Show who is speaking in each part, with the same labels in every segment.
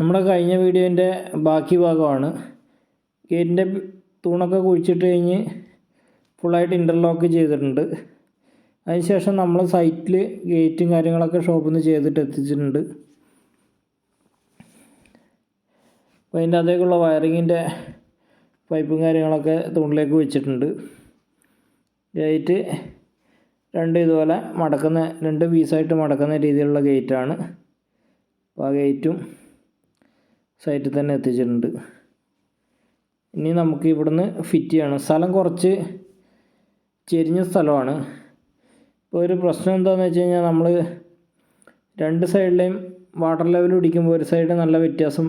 Speaker 1: നമ്മുടെ കഴിഞ്ഞ വീഡിയോന്റെ ബാക്കി ഭാഗമാണ്. ഗേറ്റിന്റെ തൂണൊക്കെ കുഴിച്ചിട്ട് കഴിഞ്ഞ് ഫുള്ളായിട്ട് ഇന്റർലോക്ക് ചെയ്തിട്ടുണ്ട്. അതിനുശേഷം നമ്മൾ സൈറ്റിൽ ഗേറ്റും കാര്യങ്ങളൊക്കെ ഷോപ്പിൽ നിന്ന് ചെയ്തിട്ട് എത്തിച്ചിട്ടുണ്ട്. അപ്പോൾ അതിന്റെ അതേക്കുള്ള വയറിങ്ങിന്റെ പൈപ്പും കാര്യങ്ങളൊക്കെ തൂണിലേക്ക് വെച്ചിട്ടുണ്ട്. ഗേറ്റ് രണ്ട് ഇതുപോലെ മടക്കുന്ന രണ്ട് പീസായിട്ട് മടക്കുന്ന രീതിയിലുള്ള ഗേറ്റാണ് അപ്പോൾ ആ ഗേറ്റും സൈറ്റിൽ തന്നെ എത്തിച്ചിട്ടുണ്ട്. ഇനി നമുക്ക് ഇവിടുന്ന് ഫിറ്റ് ചെയ്യണം. സ്ഥലം കുറച്ച് ചെരിഞ്ഞ സ്ഥലമാണ്. ഇപ്പോൾ ഒരു പ്രശ്നം എന്താണെന്ന് വെച്ച് കഴിഞ്ഞാൽ നമ്മൾ രണ്ട് സൈഡിലെയും വാട്ടർ ലെവൽ പിടിക്കുമ്പോൾ ഒരു സൈഡ് നല്ല വ്യത്യാസം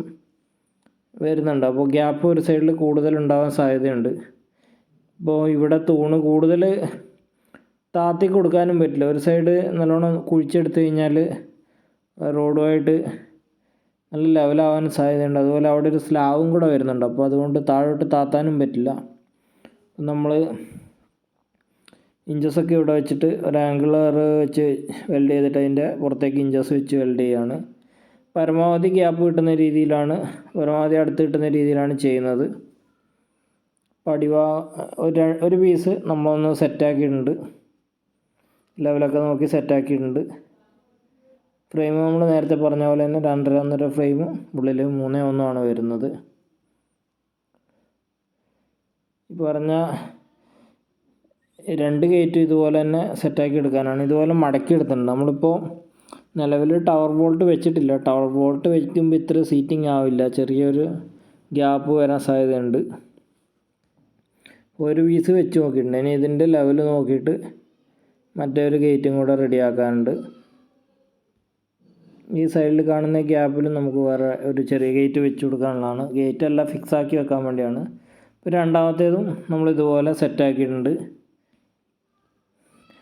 Speaker 1: വരുന്നുണ്ട്. അപ്പോൾ ഗ്യാപ്പ് ഒരു സൈഡിൽ കൂടുതൽ ഉണ്ടാവാൻ സാധ്യതയുണ്ട്. ഇപ്പോൾ ഇവിടെ തൂണ് കൂടുതൽ താത്തി കൊടുക്കാനും പറ്റില്ല. ഒരു സൈഡ് നല്ലോണം കുഴിച്ചെടുത്ത് കഴിഞ്ഞാൽ റോഡുമായിട്ട് നല്ല ലെവലാവാൻ സാധ്യതയുണ്ട്. അതുപോലെ അവിടെ ഒരു സ്ലാവും കൂടെ വരുന്നുണ്ട്. അപ്പോൾ അതുകൊണ്ട് താഴോട്ട് താത്താനും പറ്റില്ല. നമ്മൾ ഇഞ്ചസൊക്കെ ഇവിടെ വെച്ചിട്ട് ഒരു ആംഗിളർ വെച്ച് വെൽഡ് ചെയ്തിട്ട് അതിന്റെ പുറത്തേക്ക് ഇഞ്ചസ് വെച്ച് വെൽഡ് ചെയ്യുകയാണ്. പരമാവധി ഗ്യാപ്പ് കിട്ടുന്ന രീതിയിലാണ് പരമാവധി അടുത്ത് കിട്ടുന്ന രീതിയിലാണ് ചെയ്യുന്നത്. പടിവാ ഒരു ഒരു പീസ് നമ്മളൊന്ന് സെറ്റാക്കിയിട്ടുണ്ട് ലെവലൊക്കെ നോക്കി സെറ്റാക്കിയിട്ടുണ്ട് ഫ്രെയിം നമ്മൾ നേരത്തെ പറഞ്ഞ പോലെ തന്നെ രണ്ടര ഒന്നര ഫ്രെയിമും ഉള്ളിൽ മൂന്ന് ഒന്നുമാണ് വരുന്നത്. ഈ പറഞ്ഞ രണ്ട് ഗേറ്റ് ഇതുപോലെ തന്നെ സെറ്റാക്കി എടുക്കാനാണ്. ഇതുപോലെ മടക്കി എടുത്തിട്ടുണ്ട്. നമ്മളിപ്പോൾ നിലവിൽ ടവർ ബോൾട്ട് വെച്ചിട്ടില്ല. ടവർ ബോൾട്ട് വയ്ക്കുമ്പോൾ ഇത്ര സീറ്റിംഗ് ആവില്ല. ചെറിയൊരു ഗ്യാപ്പ് വരാൻ സാധ്യതയുണ്ട്. ഒരു പീസ് വെച്ച് നോക്കിയിട്ടുണ്ട്. ഇനി ഇതിന്റെ ലെവൽ നോക്കിയിട്ട് മറ്റേ ഒരു ഗേറ്റും കൂടെ റെഡിയാക്കാനുണ്ട് ഈ സൈഡിൽ കാണുന്ന ഗ്യാപ്പിലും നമുക്ക് വേറെ ഒരു ചെറിയ ഗേറ്റ് വെച്ച് കൊടുക്കാനുള്ളതാണ്. ഗേറ്റ് എല്ലാം ഫിക്സ് ആക്കി വെക്കാൻ വേണ്ടിയാണ്. ഇപ്പോൾ രണ്ടാമത്തേതും നമ്മൾ ഇതുപോലെ സെറ്റാക്കിയിട്ടുണ്ട്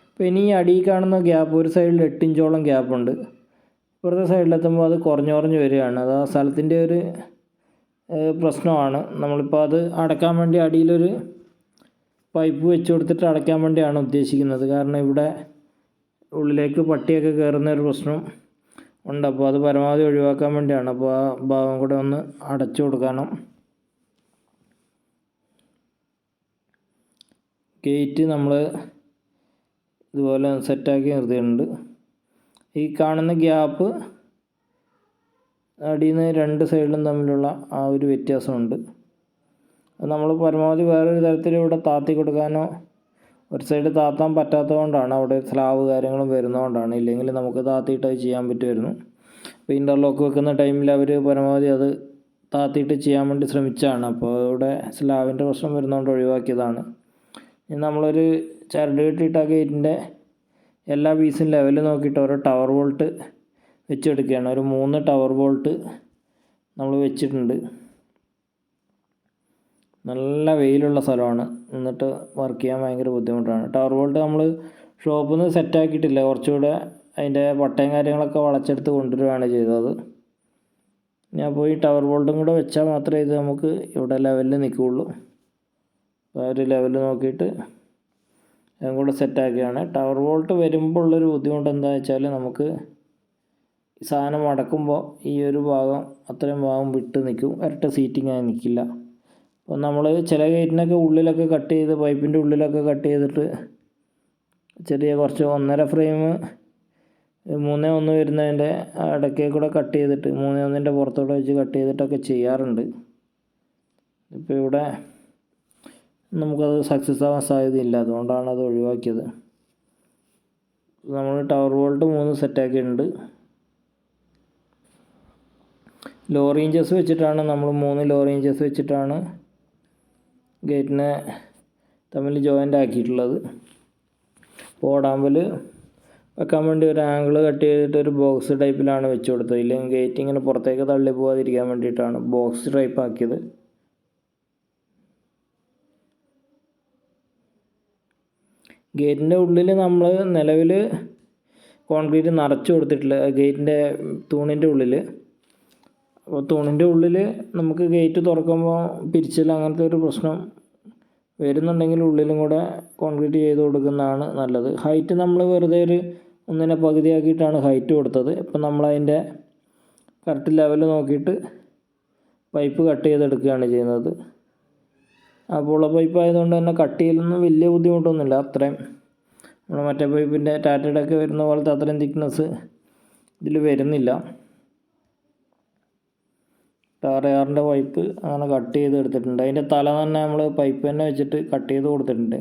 Speaker 1: അപ്പോൾ ഇനി ഈ അടിയിൽ കാണുന്ന ഗ്യാപ്പ് ഒരു സൈഡിൽ എട്ട് ഇഞ്ചോളം ഗ്യാപ്പുണ്ട് ഇപ്പുറത്തെ സൈഡിലെത്തുമ്പോൾ അത് കുറഞ്ഞു കുറഞ്ഞ് വരികയാണ്. അത് ആ സ്ഥലത്തിന്റെ ഒരു പ്രശ്നമാണ്. നമ്മളിപ്പോൾ അത് അടക്കാൻ വേണ്ടി അടിയിലൊരു പൈപ്പ് വെച്ച് കൊടുത്തിട്ട് അടയ്ക്കാൻ വേണ്ടിയാണ് ഉദ്ദേശിക്കുന്നത്. കാരണം ഇവിടെ ഉള്ളിലേക്ക് പട്ടിയൊക്കെ കയറുന്ന ഒരു പ്രശ്നം ഉണ്ട്. അപ്പോൾ അത് പരമാവധി ഒഴിവാക്കാൻ വേണ്ടിയാണ്. അപ്പോൾ ആ ഭാഗം കൂടെ ഒന്ന് അടച്ചു കൊടുക്കണം. ഗേറ്റ് നമ്മൾ ഇതുപോലെ സെറ്റാക്കി നിർത്തിയിട്ടുണ്ട്. ഈ കാണുന്ന ഗ്യാപ്പ് അടിയിൽ നിന്ന് രണ്ട് സൈഡിലും തമ്മിലുള്ള ആ ഒരു വ്യത്യാസമുണ്ട്. നമ്മൾ പരമാവധി വേറൊരു തരത്തിൽ ഇവിടെ താത്തി കൊടുക്കാനോ ഒരു സൈഡ് താത്താൻ പറ്റാത്തത് കൊണ്ടാണ് അവിടെ സ്ലാവ് കാര്യങ്ങളും വരുന്നതുകൊണ്ടാണ്. ഇല്ലെങ്കിൽ നമുക്ക് താത്തിയിട്ട് അത് ചെയ്യാൻ പറ്റുമായിരുന്നു. അപ്പോൾ ഇന്റർലോക്ക് വെക്കുന്ന ടൈമിൽ അവർ പരമാവധി അത് താത്തിയിട്ട് ചെയ്യാൻ വേണ്ടി ശ്രമിച്ചാണ്. അപ്പോൾ ഇവിടെ സ്ലാവിന്റെ പ്രശ്നം വരുന്നതുകൊണ്ട് ഒഴിവാക്കിയതാണ്. ഇനി നമ്മളൊരു ചരട് കെട്ടിയിട്ട് ആ ഗേറ്റിന്റെ എല്ലാ പീസും ലെവൽ നോക്കിയിട്ട് ഓരോ ടവർ വോൾട്ട് വെച്ചെടുക്കുകയാണ്. ഒരു മൂന്ന് ടവർ വോൾട്ട് നമ്മൾ വെച്ചിട്ടുണ്ട്. നല്ല വെയിലുള്ള സ്ഥലമാണ്. എന്നിട്ട് വർക്ക് ചെയ്യാൻ ഭയങ്കര ബുദ്ധിമുട്ടാണ്. ടവർ ബോൾട്ട് നമ്മൾ ഷോപ്പിൽ നിന്ന് സെറ്റാക്കിയിട്ടില്ല കുറച്ചുകൂടെ അതിന്റെ പട്ടയും കാര്യങ്ങളൊക്കെ വളച്ചെടുത്ത് കൊണ്ടുവരികയാണ് ചെയ്തത്. ഞാൻ പോയി ടവർ ബോൾട്ടും കൂടെ വെച്ചാൽ മാത്രമേ ഇത് നമുക്ക് ഇവിടെ ലെവലിൽ നിൽക്കുകയുള്ളൂ. ആ ഒരു ലെവൽ നോക്കിയിട്ട് അതും കൂടെ സെറ്റാക്കുകയാണ് ടവർ ബോൾട്ട് വരുമ്പോൾ ഉള്ളൊരു ബുദ്ധിമുട്ട് എന്താ വെച്ചാൽ നമുക്ക് സാധനം അടക്കുമ്പോൾ ഈ ഒരു ഭാഗം അത്രയും ഭാഗം വിട്ട് നിൽക്കും. ഇരട്ട സീറ്റിംഗ് ആയി നിൽക്കില്ല. അപ്പോൾ നമ്മൾ ചില ഗേറ്റിനൊക്കെ ഉള്ളിലൊക്കെ കട്ട് ചെയ്ത് പൈപ്പിന്റെ ഉള്ളിലൊക്കെ കട്ട് ചെയ്തിട്ട് ചെറിയ കുറച്ച് ഒന്നര ഫ്രെയിം മൂന്നേ ഒന്ന് വരുന്നതിന്റെ ഇടയ്ക്കേ കൂടെ കട്ട് ചെയ്തിട്ട് മൂന്നേ ഒന്നിന്റെ പുറത്തോടെ വെച്ച് കട്ട് ചെയ്തിട്ടൊക്കെ ചെയ്യാറുണ്ട്. ഇപ്പോൾ ഇവിടെ നമുക്കത് സക്സസ് ആവാൻ സാധ്യതയില്ല. അതുകൊണ്ടാണ് അത് ഒഴിവാക്കിയത്. നമ്മൾ ടവർ വോൾട്ട് മൂന്ന് സെറ്റാക്കിയിട്ടുണ്ട്. ലോ റേഞ്ചസ് വെച്ചിട്ടാണ് നമ്മൾ മൂന്ന് ലോ റേഞ്ചസ് വെച്ചിട്ടാണ് ഗേറ്റിനെ തമ്മിൽ ജോയിന്റ് ആക്കിയിട്ടുള്ളത്. ഓടാമ്പൽ വെക്കാൻ വേണ്ടി ഒരു ആംഗിൾ കട്ട് ചെയ്തിട്ട് ഒരു ബോക്സ് ടൈപ്പിലാണ് വെച്ച് കൊടുത്തത്. ഇല്ലെങ്കിൽ ഗേറ്റ് ഇങ്ങനെ പുറത്തേക്ക് തള്ളി പോകാതിരിക്കാൻ വേണ്ടിയിട്ടാണ് ബോക്സ് ടൈപ്പ് ആക്കിയത്. ഗേറ്റിന്റെ ഉള്ളിൽ നമ്മൾ നിലവിൽ കോൺക്രീറ്റ് നിറച്ച് കൊടുത്തിട്ടില്ല. ഗേറ്റിന്റെ തൂണിന്റെ ഉള്ളിൽ അപ്പോൾ തൂണിന്റെ ഉള്ളിൽ നമുക്ക് ഗേറ്റ് തുറക്കുമ്പോൾ പിരിച്ചിൽ അങ്ങനത്തെ ഒരു പ്രശ്നം വരുന്നുണ്ടെങ്കിൽ ഉള്ളിലും കൂടെ കോൺക്രീറ്റ് ചെയ്ത് കൊടുക്കുന്നതാണ് നല്ലത്. ഹൈറ്റ് നമ്മൾ വെറുതെ ഒരു ഒന്നിനെ പകുതിയാക്കിയിട്ടാണ് ഹൈറ്റ് കൊടുത്തത്. ഇപ്പം നമ്മളതിന്റെ കറക്റ്റ് ലെവൽ നോക്കിയിട്ട് പൈപ്പ് കട്ട് ചെയ്തെടുക്കുകയാണ് ചെയ്യുന്നത്. അപ്പോൾ പൈപ്പ് ആയതുകൊണ്ട് തന്നെ കട്ട് ചെയ്യലൊന്നും വലിയ ബുദ്ധിമുട്ടൊന്നുമില്ല. അത്രയും നമ്മൾ മറ്റേ പൈപ്പിന്റെ ടാറ്റയുടെ ഒക്കെ വരുന്ന പോലത്തെ അത്രയും തിക്നെസ് ഇതിൽ വരുന്നില്ല. ടാറയാറിന്റെ പൈപ്പ് അങ്ങനെ കട്ട് ചെയ്ത് എടുത്തിട്ടുണ്ട് അതിന്റെ തല തന്നെ നമ്മൾ പൈപ്പ് തന്നെ വെച്ചിട്ട് കട്ട് ചെയ്ത് കൊടുത്തിട്ടുണ്ട്.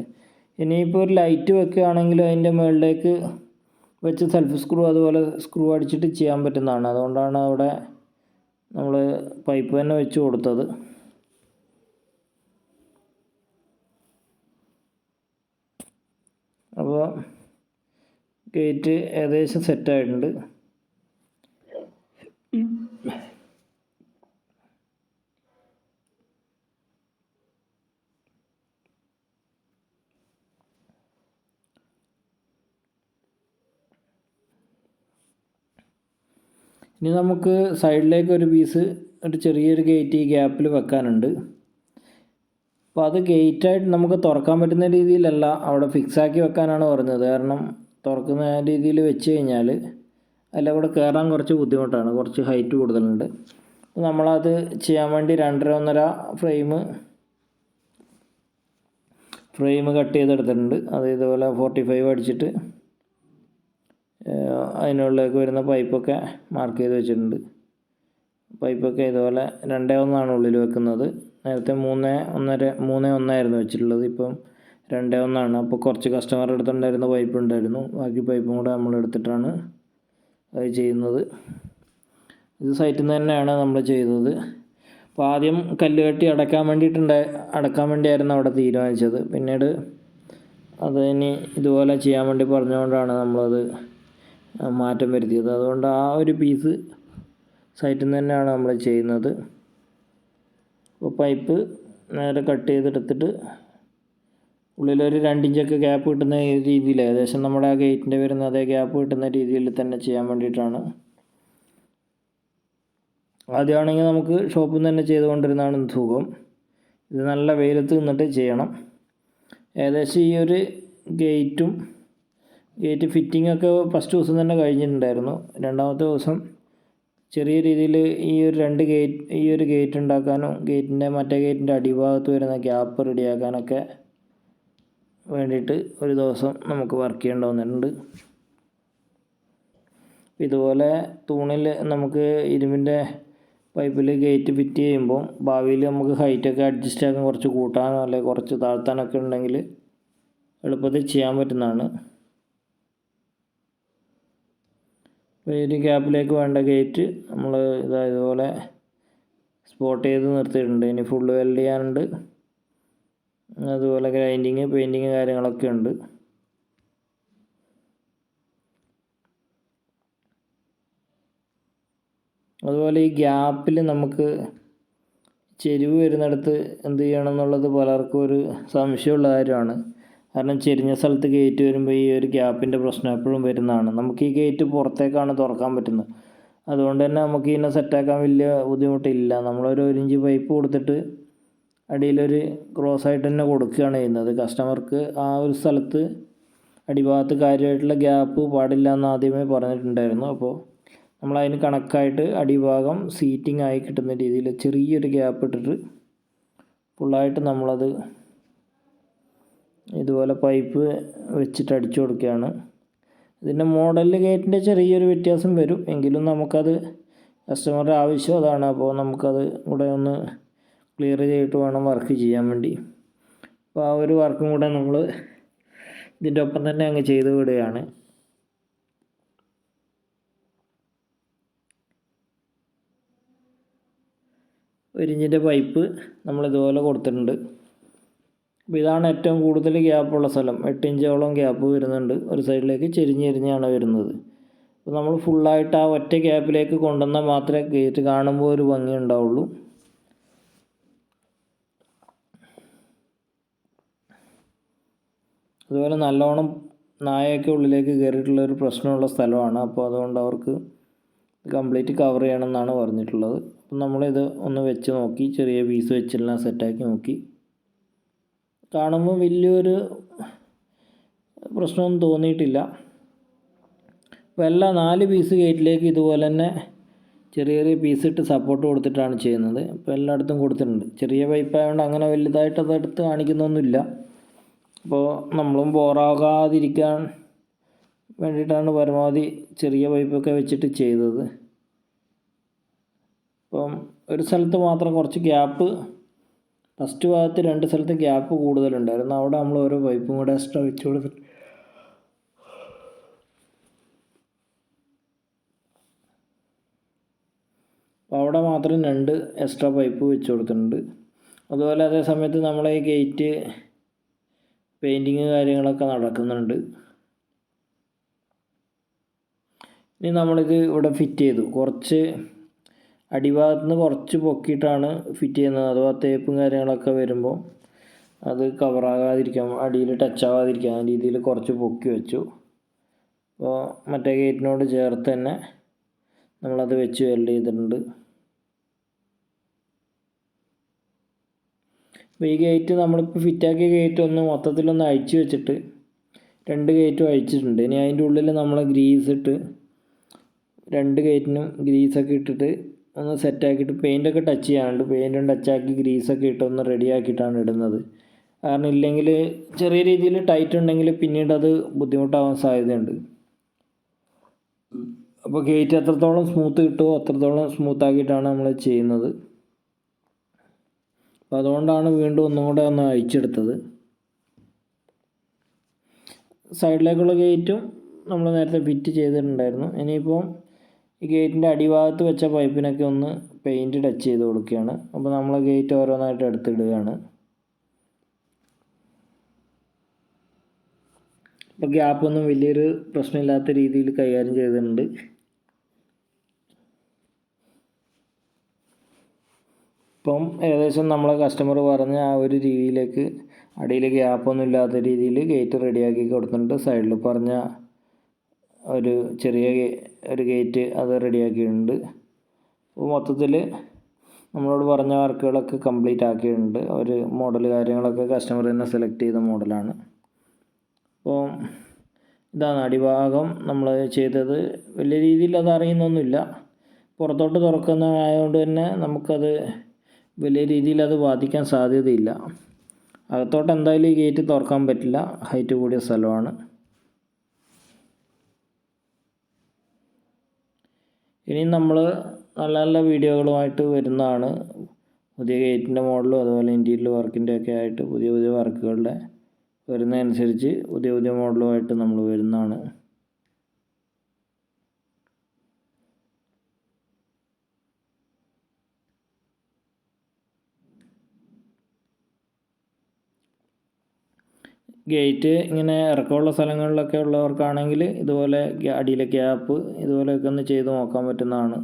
Speaker 1: ഇനിയിപ്പോൾ ഒരു ലൈറ്റ് വെക്കുകയാണെങ്കിൽ അതിന്റെ മുകളിലേക്ക് വെച്ച് സെൽഫ് സ്ക്രൂ അതുപോലെ സ്ക്രൂ അടിച്ചിട്ട് ചെയ്യാൻ പറ്റുന്നതാണ്. അതുകൊണ്ടാണ് അവിടെ നമ്മൾ പൈപ്പ് തന്നെ വെച്ച് കൊടുത്തത്. അപ്പോൾ ഗേറ്റ് ഏകദേശം സെറ്റായിട്ടുണ്ട് ഇനി നമുക്ക് സൈഡിലേക്ക് ഒരു പീസ് ഒരു ചെറിയൊരു ഗേറ്റ് ഈ ഗ്യാപ്പിൽ വെക്കാനുണ്ട്. അപ്പോൾ അത് ഗേറ്റായിട്ട് നമുക്ക് തുറക്കാൻ പറ്റുന്ന രീതിയിലല്ല അവിടെ ഫിക്സാക്കി വെക്കാനാണ് പറഞ്ഞത്. കാരണം തുറക്കുന്ന രീതിയിൽ വെച്ച് കഴിഞ്ഞാൽ അതിൽ കൂടെ കയറാൻ കുറച്ച് ബുദ്ധിമുട്ടാണ്. കുറച്ച് ഹൈറ്റ് കൂടുതലുണ്ട്. അപ്പോൾ നമ്മളത് ചെയ്യാൻ വേണ്ടി രണ്ടര ഒന്നര ഫ്രെയിം ഫ്രെയിം കട്ട് ചെയ്തെടുത്തിട്ടുണ്ട്. അത് ഇതുപോലെ ഫോർട്ടി ഫൈവ് അടിച്ചിട്ട് അതിനുള്ളിലേക്ക് വരുന്ന പൈപ്പൊക്കെ മാർക്ക് ചെയ്ത് വെച്ചിട്ടുണ്ട്. പൈപ്പൊക്കെ ഇതുപോലെ രണ്ടേ ഒന്നാണ് ഉള്ളിൽ വെക്കുന്നത്. നേരത്തെ മൂന്ന് ഒന്നര മൂന്ന് ഒന്നായിരുന്നു വെച്ചിട്ടുള്ളത്. ഇപ്പം രണ്ടേ ഒന്നാണ്. അപ്പോൾ കുറച്ച് കസ്റ്റമറുടെ അടുത്തുണ്ടായിരുന്ന പൈപ്പ് ഉണ്ടായിരുന്നു. ബാക്കി പൈപ്പും കൂടെ നമ്മൾ എടുത്തിട്ടാണ് അത് ചെയ്യുന്നത്. ഇത് സൈറ്റിൽ നിന്ന് തന്നെയാണ് നമ്മൾ ചെയ്തത്. അപ്പോൾ ആദ്യം കല്ല് കെട്ടി അടക്കാൻ വേണ്ടിയിട്ടുണ്ടായി അടക്കാൻ വേണ്ടിയായിരുന്നു അവിടെ തീരുമാനിച്ചത്. പിന്നീട് അത് ഇനി ഇതുപോലെ ചെയ്യാൻ വേണ്ടി പറഞ്ഞുകൊണ്ടാണ് നമ്മളത് മാറ്റം വരുത്തിയത്. അതുകൊണ്ട് ആ ഒരു പീസ് സൈറ്റിൽ നിന്ന് തന്നെയാണ് നമ്മൾ ചെയ്യുന്നത്. അപ്പോൾ പൈപ്പ് നേരെ കട്ട് ചെയ്തെടുത്തിട്ട് ഉള്ളിലൊരു രണ്ടിഞ്ചൊക്കെ ഗ്യാപ്പ് കിട്ടുന്ന രീതിയിൽ ഏകദേശം നമ്മുടെ ആ ഗേറ്റിന്റെ വരുന്ന അതേ ഗ്യാപ്പ് കിട്ടുന്ന രീതിയിൽ തന്നെ ചെയ്യാൻ വേണ്ടിയിട്ടാണ്. ആദ്യമാണെങ്കിൽ നമുക്ക് ഷോപ്പിൽ നിന്ന് തന്നെ ചെയ്തുകൊണ്ടിരുന്നതാണ് സുഖം. ഇത് നല്ല വെയിലത്ത് നിന്നിട്ട് ചെയ്യണം. ഏകദേശം ഈ ഒരു ഗേറ്റും ഗേറ്റ് ഫിറ്റിംഗ് ഒക്കെ ഫസ്റ്റ് ദിവസം തന്നെ കഴിഞ്ഞിട്ടുണ്ടായിരുന്നു. രണ്ടാമത്തെ ദിവസം ചെറിയ രീതിയിൽ ഈ ഒരു രണ്ട് ഗേറ്റ് ഈ ഒരു ഗേറ്റ് ഉണ്ടാക്കാനും ഗേറ്റിന്റെ മറ്റേ ഗേറ്റിന്റെ അടിഭാഗത്ത് വരുന്ന ഗ്യാപ്പ് റെഡിയാക്കാനൊക്കെ വേണ്ടിയിട്ട് ഒരു ദിവസം നമുക്ക് വർക്ക് ചെയ്യേണ്ടി വന്നിട്ടുണ്ട്. ഇതുപോലെ തൂണിൽ നമുക്ക് ഇരുമ്പിന്റെ പൈപ്പിൽ ഗേറ്റ് ഫിറ്റ് ചെയ്യുമ്പോൾ ഭാവിയിൽ നമുക്ക് ഹൈറ്റൊക്കെ അഡ്ജസ്റ്റ് ആക്കാൻ കുറച്ച് കൂട്ടാനോ അല്ലെങ്കിൽ കുറച്ച് താഴ്ത്താനൊക്കെ ഉണ്ടെങ്കിൽ എളുപ്പത്തിൽ ചെയ്യാൻ പറ്റുന്നതാണ്. ഒരു ഗ്യാപ്പിലേക്ക് വേണ്ട ഗേറ്റ് നമ്മൾ ഇതാ ഇതുപോലെ സ്പോട്ട് ചെയ്ത് നിർത്തിയിട്ടുണ്ട്. ഇനി ഫുള്ള് വെൽഡ് ചെയ്യാനുണ്ട്. അതുപോലെ ഗ്രൈൻഡിങ് പെയിന്റിങ് കാര്യങ്ങളൊക്കെ ഉണ്ട്. അതുപോലെ ഈ ഗ്യാപ്പിൽ നമുക്ക് ചെരിവ് വരുന്നിടത്ത് എന്ത് ചെയ്യണം എന്നുള്ളത് പലർക്കും ഒരു സംശയമുള്ള കാര്യമാണ്. കാരണം ചെരിഞ്ഞ സ്ഥലത്ത് ഗേറ്റ് വരുമ്പോൾ ഈ ഒരു ഗ്യാപ്പിന്റെ പ്രശ്നം എപ്പോഴും വരുന്നതാണ്. നമുക്ക് ഈ ഗേറ്റ് പുറത്തേക്കാണ് തുറക്കാൻ പറ്റുന്നത്. അതുകൊണ്ട് തന്നെ നമുക്ക് ഇതിനെ സെറ്റാക്കാൻ വലിയ ബുദ്ധിമുട്ടില്ല. നമ്മളൊരു ഒരു ഇഞ്ച് പൈപ്പ് കൊടുത്തിട്ട് അടിയിലൊരു ക്രോസ് ആയിട്ട് തന്നെ കൊടുക്കുകയാണ് ചെയ്യുന്നത്. കസ്റ്റമർക്ക് ആ ഒരു സ്ഥലത്ത് അടിഭാഗത്ത് കാര്യമായിട്ടുള്ള ഗ്യാപ്പ് പാടില്ല എന്ന് ആദ്യമേ പറഞ്ഞിട്ടുണ്ടായിരുന്നു. അപ്പോൾ നമ്മൾ അതിന് കണക്കായിട്ട് അടിഭാഗം സീറ്റിംഗ് ആയി കിട്ടുന്ന രീതിയിൽ ചെറിയൊരു ഗ്യാപ്പ് ഇട്ടിട്ട് ഫുള്ളായിട്ട് നമ്മളത് ഇതുപോലെ പൈപ്പ് വെച്ചിട്ട് അടിച്ചു കൊടുക്കുകയാണ്. ഇതിന്റെ മോഡലിൽ ഗേറ്റിന്റെ ചെറിയൊരു വ്യത്യാസം വരും. എങ്കിലും നമുക്കത് കസ്റ്റമറുടെ ആവശ്യം അതാണ്. അപ്പോൾ നമുക്കത് കൂടെ ഒന്ന് ക്ലിയർ ചെയ്തിട്ട് വേണം വർക്ക് ചെയ്യാൻ വേണ്ടി. അപ്പോൾ ആ ഒരു വർക്കും കൂടെ നമ്മൾ ഇതിന്റെ ഒപ്പം തന്നെ അങ്ങ് ചെയ്ത് വിടുകയാണ്. ഒരു ഇഞ്ചിന്റെ പൈപ്പ് നമ്മളിതുപോലെ കൊടുത്തിട്ടുണ്ട്. ഇതാണ് ഏറ്റവും കൂടുതൽ ഗ്യാപ്പുള്ള സ്ഥലം. എട്ട് ഇഞ്ചോളം ഗ്യാപ്പ് വരുന്നുണ്ട്. ഒരു സൈഡിലേക്ക് ചെരിഞ്ഞെരിഞ്ഞാണ് വരുന്നത്. അപ്പോൾ നമ്മൾ ഫുള്ളായിട്ട് ആ ഒറ്റ ഗ്യാപ്പിലേക്ക് കൊണ്ടുവന്നാൽ മാത്രമേ ഗേറ്റ് കാണുമ്പോൾ ഒരു ഭംഗി ഉണ്ടാവുള്ളൂ. അതുപോലെ നല്ലോണം നായയൊക്കെ ഉള്ളിലേക്ക് കയറിയിട്ടുള്ള ഒരു പ്രശ്നമുള്ള സ്ഥലമാണ്. അപ്പോൾ അതുകൊണ്ട് അവർക്ക് കംപ്ലീറ്റ് കവർ ചെയ്യണം എന്നാണ് പറഞ്ഞിട്ടുള്ളത്. അപ്പം നമ്മളിത് ഒന്ന് വെച്ച് നോക്കി ചെറിയ പീസ് വെച്ചെല്ലാം സെറ്റാക്കി നോക്കി. കാണുമ്പോൾ വലിയൊരു പ്രശ്നമൊന്നും തോന്നിയിട്ടില്ല. വെള്ള നാല് പീസ് ഗേറ്റിലേക്ക് ഇതുപോലെ തന്നെ ചെറിയ ചെറിയ പീസ് ഇട്ട് സപ്പോർട്ട് കൊടുത്തിട്ടാണ് ചെയ്യുന്നത്. ഇപ്പോൾ എല്ലായിടത്തും കൊടുത്തിട്ടുണ്ട്. ചെറിയ പൈപ്പ് ആയതുകൊണ്ട് അങ്ങനെ വലുതായിട്ട് അത് എടുത്ത് കാണിക്കുന്നൊന്നുമില്ല. അപ്പോൾ നമ്മളും ബോറാകാതിരിക്കാൻ വേണ്ടിയിട്ടാണ് പരമാവധി ചെറിയ പൈപ്പൊക്കെ വെച്ചിട്ട് ചെയ്തത്. അപ്പം ഒരു സ്ഥലത്ത് മാത്രം കുറച്ച് ഗ്യാപ്പ് ഫസ്റ്റ് ഭാഗത്ത് രണ്ട് സ്ഥലത്ത് ഗ്യാപ്പ് കൂടുതലുണ്ടായിരുന്നു. അവിടെ നമ്മൾ ഓരോ പൈപ്പും കൂടെ എക്സ്ട്രാ വെച്ച് കൊടുത്തിട്ട് അവിടെ മാത്രം രണ്ട് എക്സ്ട്രാ പൈപ്പ് വെച്ച് കൊടുത്തിട്ടുണ്ട്. അതുപോലെ അതേ സമയത്ത് നമ്മളെ ഈ ഗേറ്റ് പെയിന്റിങ് കാര്യങ്ങളൊക്കെ നടക്കുന്നുണ്ട്. ഇനി നമ്മളിത് ഇവിടെ ഫിറ്റ് ചെയ്തു. കുറച്ച് അടിഭാഗത്ത് നിന്ന് കുറച്ച് പൊക്കിയിട്ടാണ് ഫിറ്റ് ചെയ്യുന്നത്. അഥവാ തേപ്പും കാര്യങ്ങളൊക്കെ വരുമ്പോൾ അത് കവറാകാതിരിക്കാൻ അടിയിൽ ടച്ച് ആവാതിരിക്കാൻ രീതിയിൽ കുറച്ച് പൊക്കി വെച്ചു. അപ്പോൾ മറ്റേ ഗേറ്റിനോട് ചേർത്ത് തന്നെ നമ്മളത് വെച്ച് വെൽഡ് ചെയ്തിട്ടുണ്ട്. അപ്പോൾ ഈ ഗേറ്റ് നമ്മളിപ്പോൾ ഫിറ്റാക്കിയ ഗേറ്റ് ഒന്ന് മൊത്തത്തിലൊന്ന് അഴിച്ചു വെച്ചിട്ട് രണ്ട് ഗേറ്റും അഴിച്ചിട്ടുണ്ട്. ഇനി അതിന്റെ ഉള്ളിൽ നമ്മൾ ഗ്രീസ് ഇട്ട് രണ്ട് ഗേറ്റിനും ഗ്രീസൊക്കെ ഇട്ടിട്ട് ഒന്ന് സെറ്റാക്കിയിട്ട് പെയിന്റൊക്കെ ടച്ച് ചെയ്യാനുണ്ട്. പെയിന്റും ടച്ചാക്കി ഗ്രീസൊക്കെ ഇട്ട് ഒന്ന് റെഡിയാക്കിയിട്ടാണ് ഇടുന്നത്. കാരണം ഇല്ലെങ്കിൽ ചെറിയ രീതിയിൽ ടൈറ്റ് ഉണ്ടെങ്കിൽ പിന്നീട് അത് ബുദ്ധിമുട്ടാവാൻ സാധ്യതയുണ്ട്. അപ്പോൾ ഗേറ്റ് എത്രത്തോളം സ്മൂത്ത് കിട്ടുമോ അത്രത്തോളം സ്മൂത്ത് ആക്കിയിട്ടാണ് നമ്മൾ ചെയ്യുന്നത്. അപ്പോൾ അതുകൊണ്ടാണ് വീണ്ടും ഒന്നും കൂടെ ഒന്ന് അഴിച്ചെടുത്തത്. സൈഡിലേക്കുള്ള ഗേറ്റും നമ്മൾ നേരത്തെ ഫിറ്റ് ചെയ്തിട്ടുണ്ടായിരുന്നു. ഇനിയിപ്പം ഈ ഗേറ്റിന്റെ അടിഭാഗത്ത് വെച്ച പൈപ്പിനൊക്കെ ഒന്ന് പെയിന്റ് ടച്ച് ചെയ്ത് കൊടുക്കുകയാണ്. അപ്പോൾ നമ്മൾ ഗേറ്റ് ഓരോന്നായിട്ട് എടുത്തിടുകയാണ്. ഇപ്പോൾ ഗ്യാപ്പൊന്നും വലിയൊരു പ്രശ്നമില്ലാത്ത രീതിയിൽ കൈകാര്യം ചെയ്തിട്ടുണ്ട്. ഇപ്പം ഏകദേശം നമ്മളെ കസ്റ്റമർ പറഞ്ഞ ആ ഒരു രീതിയിലേക്ക് അടിയിൽ ഗ്യാപ്പൊന്നും ഇല്ലാത്ത രീതിയിൽ ഗേറ്റ് റെഡിയാക്കി കൊടുത്തിട്ടുണ്ട്. സൈഡിൽ പറഞ്ഞ ഒരു ചെറിയ ഒരു ഗേറ്റ് അത് റെഡിയാക്കിയിട്ടുണ്ട് അപ്പോൾ മൊത്തത്തിൽ നമ്മളോട് പറഞ്ഞ വർക്കുകളൊക്കെ കംപ്ലീറ്റ് ആക്കിയിട്ടുണ്ട്. അവർ മോഡൽ കാര്യങ്ങളൊക്കെ കസ്റ്റമർ തന്നെ സെലക്ട് ചെയ്ത മോഡലാണ് അപ്പോൾ ഇതാണ് അടിഭാഗം നമ്മൾ ചെയ്തത്. വലിയ രീതിയിൽ അത് അറിയുന്നൊന്നുമില്ല. പുറത്തോട്ട് തുറക്കുന്ന ആയതുകൊണ്ട് തന്നെ നമുക്കത് വലിയ രീതിയിൽ അത് ബാധിക്കാൻ സാധ്യതയില്ല. അകത്തോട്ട് എന്തായാലും ഈ ഗേറ്റ് തുറക്കാൻ പറ്റില്ല. ഹൈറ്റ് കൂടിയ സ്ഥലമാണ്. ഇനി നമ്മൾ നല്ല നല്ല വീഡിയോകളുമായിട്ട് വരുന്നതാണ്. പുതിയ ഗേറ്റിന്റെ മോഡലും അതുപോലെ ഇന്റീരിയൽ വർക്കിന്റെ ഒക്കെ ആയിട്ട് പുതിയ പുതിയ വർക്കുകളുടെ വരുന്നതനുസരിച്ച് പുതിയ പുതിയ മോഡലുമായിട്ട് നമ്മൾ വരുന്നതാണ്. ഗേറ്റ് ഇങ്ങനെ ഇറക്കമുള്ള സ്ഥലങ്ങളിലൊക്കെ ഉള്ളവർക്കാണെങ്കിൽ ഇതുപോലെ അടിയിലെ ഗ്യാപ്പ് ഇതുപോലെയൊക്കെ ഒന്ന് ചെയ്ത് നോക്കാൻ പറ്റുന്നതാണ്.